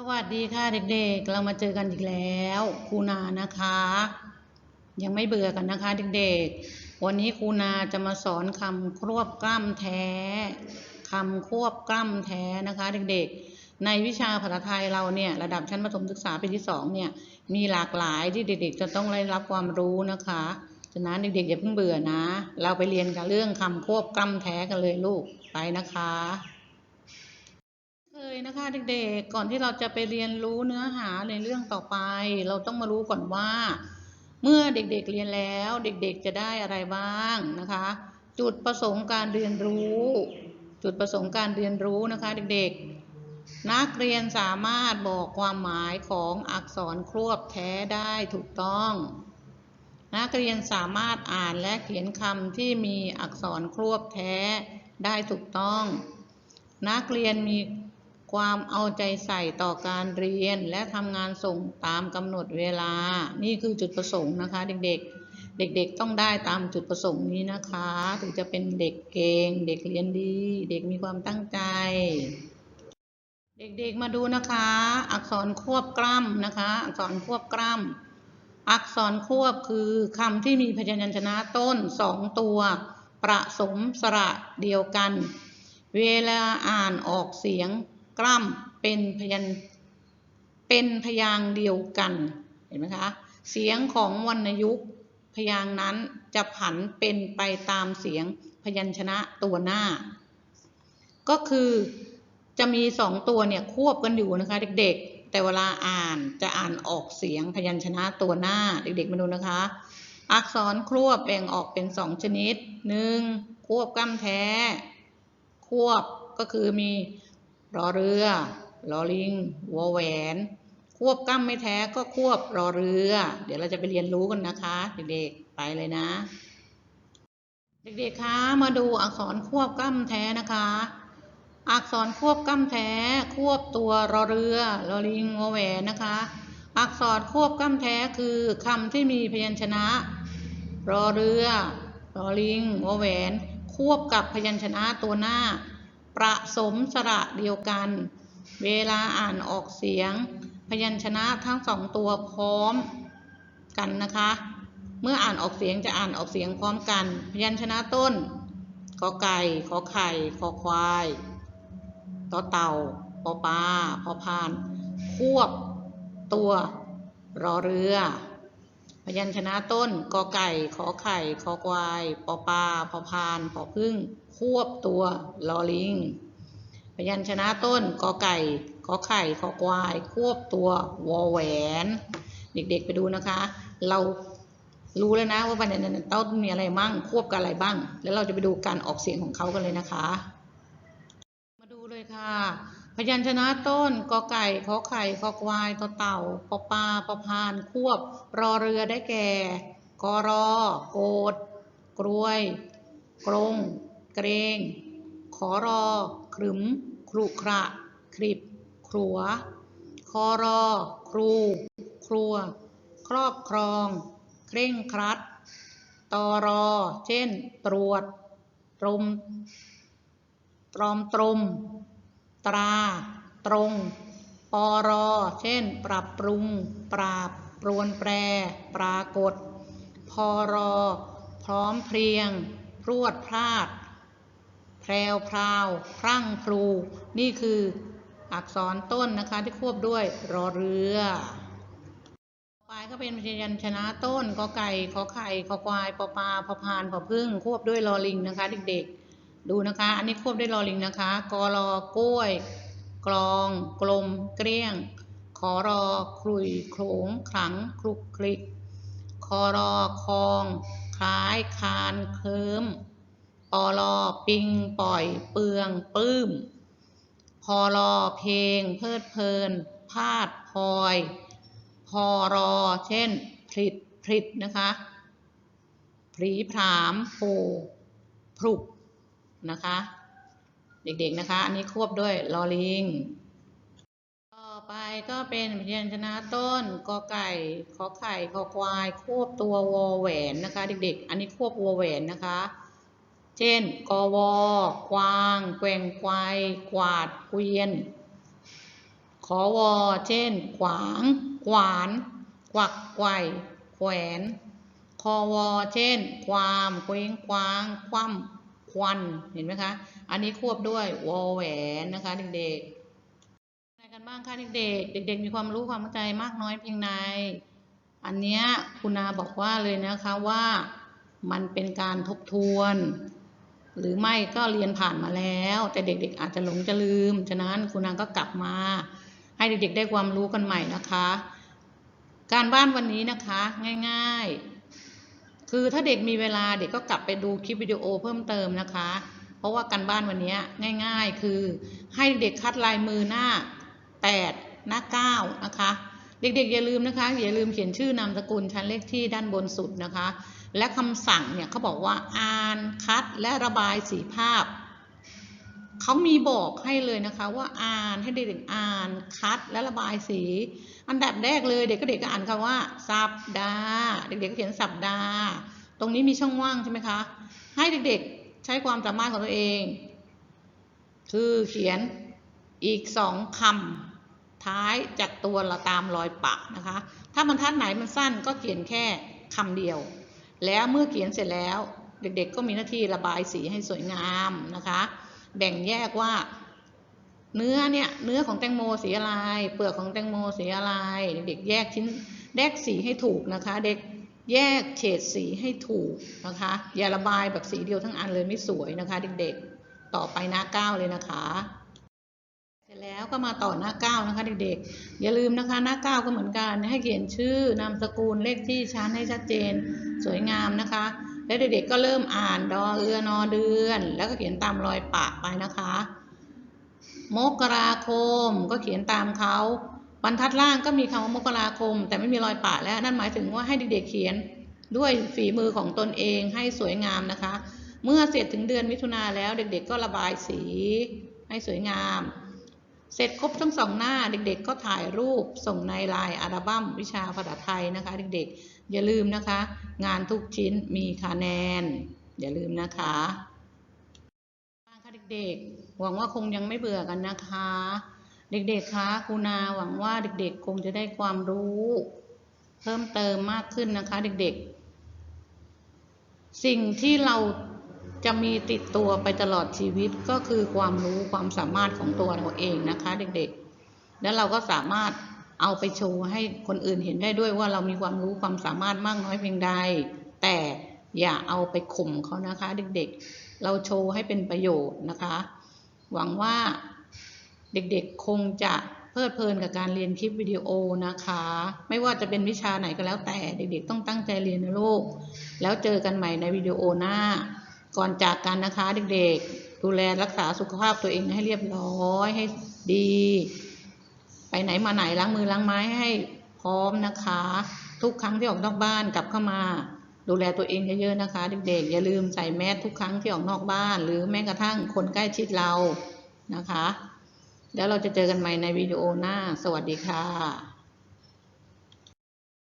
สวัสดีค่ะเด็กๆ เรามาเจอกันอีกแล้วครูนานะคะ ยังไม่เบื่อกันนะคะเด็กๆ วันนี้ครูนาจะมาสอนคำควบกล้ำแท้คำควบกล้ำแท้นะคะเด็กๆ ในวิชาภาษาไทยเราเนี่ยระดับชั้นประถมศึกษาปีที่สองเนี่ยมีหลากหลายที่เด็กๆ จะต้องได้รับความรู้นะคะฉะนั้นเด็กๆอย่าเพิ่งเบื่อนะ เราไปเรียนกันเรื่องคำควบกล้ำแท้กันเลยลูกไปนะคะ เคยนะคะเด็กๆ ก่อนที่เราจะไปเรียนรู้เนื้อหาในเรื่องต่อไป เราต้องมารู้ก่อนว่า เมื่อเด็กๆเรียนแล้วเด็กๆจะได้อะไรบ้างนะคะ จุดประสงค์การเรียนรู้ จุดประสงค์การเรียนรู้นะคะเด็กๆ นักเรียนสามารถบอกความหมายของอักษรครวบแท้ได้ถูกต้อง นักเรียนสามารถอ่านและเขียนคำที่มีอักษรครวบแท้ได้ถูกต้องนักเรียนมี ความเอาใจใส่ต่อการเรียนและทำงานส่งตามกำหนดเวลา นี่คือจุดประสงค์นะคะเด็กๆ เด็กๆต้องได้ตามจุดประสงค์นี้นะคะ ถึงจะเป็นเด็กเก่ง เด็กเรียนดี เด็กมีความตั้งใจ เด็กๆมาดูนะคะ อักษรควบกล้ำนะคะ อักษรควบกล้ำอักษรควบคือคำที่มีพยัญชนะต้นสองตัว ประสมสระเดียวกัน เวลาอ่านออกเสียง กล้ำเป็นพยัญเป็นพยางเดียวกันเห็นไหมคะ เสียงของวรรณยุกต์พยางนั้นจะผันเป็นไปตามเสียงพยัญชนะตัวหน้า ก็คือจะมีสองตัวเนี่ยควบกันอยู่นะคะ เด็กๆ แต่เวลาอ่านจะอ่านออกเสียงพยัญชนะตัวหน้าเด็กๆ มาดูนะคะ อักษรควบแบ่งออกเป็นสองชนิดหนึ่งควบกล้ำแท้ ควบก็คือมี รอเรือรอลิงวอแหวน ควบกล้ำไม่แท้ก็ควบรอเรือ เดี๋ยวเราจะไปเรียนรู้กันนะคะ เด็กๆไปเลยนะ เด็กๆคะมาดูอักษรควบกล้ำแท้นะคะ อักษรควบกล้ำแท้ ควบตัวรอเรือรอลิงวอแหวนนะคะ อักษรควบกล้ำแท้คือคำที่มีพยัญชนะ รอเรือรอลิงวอแหวน ควบกับพยัญชนะตัวหน้า ประสมสระเดียวกัน เวลาอ่านออกเสียง พยัญชนะทั้งสองตัวพร้อมกันนะคะ เมื่ออ่านออกเสียงจะอ่านออกเสียงพร้อมกัน พยัญชนะต้นกอไก่ขอไข่ขอควายต่อเต่าปอปลาพอพาน ควบตัวรอเรือ ยัญชนะต้นกอไก่ ขอไข่ขอควาย ปอปลาพอพานพอพึ่ง ควบตัวลอลิง พยัญชนะต้นกอไก่ ขอไข่ขอควาย ควบตัววอแหวน เด็กๆไปดูนะคะ เรารู้แล้วนะว่าพยัญชนะต้นมีอะไรบ้างควบกับอะไรบ้าง แล้วเราจะไปดูการออกเสียงของเขากันเลยนะคะ มาดูเลยค่ะ พยัญชนะต้นกอไก่ขอไข่ขอควายต่อเต่าปอปลาปอพาน ควบ รอเรือได้แก่กอรอโกดกรวย กรง เกรง ขอรอขรึมครุขระคริบครัว คอรอ ครู ครัว ครอบครอง เคร่งครัดตอรอ เช่น ตรวจ ตรม ตรอมตรม ตรา ตรงปอรอเช่น ปรับปรุง ปราบ ปรวนแปร ปรากฏพอรอพร้อมเพรียง พรวดพลาด แพรวพราว พรั่งพรูนี่คืออักษรต้นนะคะที่ควบด้วยรอเรือต่อไปก็เป็นพยัญชนะต้นกอไก่ขอไข่ขอควายปอปลาพอพานพอพึ่งควบด้วยลอลิงนะคะ เด็กๆ ดูนะคะ อันนี้ควบด้วยลอลิงนะคะกอรอกล้วย กลอง กลม เกลี้ยง ขอรอคลุยโขลงขลังคลุกคลิกคอรอคอง คล้ายคานเคิมปอลอปิงปล่อย เปืองปื้มพอรอเพลง เพลิดเพลินพาดพลอย พอรอเช่นผลิดผลิดนะคะผรีผรามโผพรุก นะคะ เด็กๆนะคะ อันนี้ควบด้วยลอลิง ต่อไปก็เป็นพยัญชนะต้นกอไก่ขอไข่ขอควาย ควบตัววอแหวนนะคะ เด็กๆ อันนี้ควบวอแหวนนะคะ เช่นกวกวาง แกว่งควายกวาดเกวียนขอวอเช่น ขวาง ขวาน กวักไกวแขวน คอวอเช่น ความ เคว้งคว้าง คว่ำ วันเห็นไหมคะ อันนี้ควบด้วยวอแหวนนะคะเด็กๆอะไรกันบ้างคะเด็กๆเด็ก ๆ มีความรู้ความเข้าใจมากน้อยเพียงใดอันเนี้ยคุณนาบอกว่าเลยนะคะว่ามันเป็นการทบทวน หรือไม่ก็เรียนผ่านมาแล้ว แต่เด็ก ๆ อาจจะหลงจะลืม ฉะนั้นคุณนางก็กลับมา ให้เด็ก ๆ ได้ความรู้กันใหม่นะคะ การบ้านวันนี้นะคะ ง่าย ๆ คือถ้าเด็กมีเวลาเด็กก็กลับไปดูคลิปวิดีโอเพิ่มเติมนะคะ เพราะว่าการบ้านวันนี้ง่ายๆ คือให้เด็กคัดลายมือหน้า 8 หน้า 9 นะคะ เด็กๆอย่าลืมนะคะ อย่าลืมเขียนชื่อนามสกุลชั้นเลขที่ด้านบนสุดนะคะ และคำสั่งเนี่ยเขาบอกว่าอ่านคัดและระบายสีภาพ เขามีบอกให้เลยนะคะ ว่าอ่านให้เด็กๆอ่านคัดและระบายสี อันดับแรกเลยเด็กก็เด็กก็อ่านคำว่า สัปดาห์เด็กๆก็เขียนสัปดาห์ ตรงนี้มีช่องว่างใช่ไหมคะ ให้เด็กๆใช้ความสามารถของตัวเอง คือเขียนอีกสองคำท้ายจากตัวเราตามรอยปะนะคะ ถ้าบรรทัดไหนมันสั้นก็เขียนแค่คำเดียว แล้วเมื่อเขียนเสร็จแล้ว เด็กๆก็มีหน้าที่ระบายสีให้สวยงามนะคะ แบ่งแยกว่า เนื้อเนี่ยเนื้อของแตงโมสีอะไร เปลือกของแตงโมสีอะไร เด็กแยกชิ้นแยกสีให้ถูกนะคะ เด็กแยกเฉดสีให้ถูกนะคะ อย่าระบายแบบสีเดียวทั้งอันเลยไม่สวยนะคะ เด็กๆ ต่อไปหน้าเก้าเลยนะคะเสร็จแล้วก็มาต่อหน้าเก้านะคะเด็กๆ อย่าลืมนะคะหน้าเก้าก็เหมือนกันให้เขียนชื่อนามสกุลเลขที่ชั้นให้ชัดเจน สวยงามนะคะ แล้วเด็กๆก็เริ่มอ่านดอเอือนอเดือน แล้วก็เขียนตามรอยปะไปนะคะ มกราคมก็เขียนตามเขาบรรทัดล่างก็มีคำว่ามกราคม แต่ไม่มีรอยปะแล้วนั่นหมายถึงว่าให้เด็กๆเขียนด้วยฝีมือของตนเองให้สวยงามนะคะ เมื่อเสร็จถึงเดือนมิถุนาแล้วเด็กๆก็ระบายสีให้สวยงาม เสร็จครบทั้งสองหน้าเด็ก ๆ ก็ถ่ายรูปส่งในไลน์อัลบั้มวิชาภาษาไทยนะคะ เด็กๆ อย่าลืมนะคะ งานทุกชิ้นมีคะแนน อย่าลืมนะคะค่ะเด็กๆ หวังว่าคงยังไม่เบื่อกันนะคะ เด็กๆคะครูนาหวังว่าเด็กๆ คงจะได้ความรู้ เพิ่มเติมมากขึ้นนะคะ เด็กๆ สิ่งที่เรา จะมีติดตัวไปตลอดชีวิตก็คือความรู้ความสามารถของตัวเราเองนะคะ เด็กๆ แล้วเราก็สามารถเอาไปโชว์ให้คนอื่นเห็นได้ด้วยว่าเรามีความรู้ความสามารถมากน้อยเพียงใด แต่อย่าเอาไปข่มเขานะคะ เด็กๆ เราโชว์ให้เป็นประโยชน์นะคะ หวังว่าเด็กๆคงจะเพลิดเพลินกับการเรียนคลิปวิดีโอนะคะ ไม่ว่าจะเป็นวิชาไหนก็แล้วแต่เด็กๆ ต้องตั้งใจเรียนนะลูก แล้วเจอกันใหม่ในวิดีโอหน้า ก่อนจากกันนะคะเด็กๆ ดูแลรักษาสุขภาพตัวเองให้เรียบร้อยให้ดี ไปไหนมาไหนล้างมือล้างไม้ให้พร้อมนะคะ ทุกครั้งที่ออกนอกบ้านกลับเข้ามาดูแลตัวเองเยอะๆนะคะเด็กๆ อย่าลืมใส่แมสทุกครั้งที่ออกนอกบ้าน หรือแม้กระทั่งคนใกล้ชิดเรานะคะ แล้วเราจะเจอกันใหม่ในวิดีโอหน้า สวัสดีค่ะ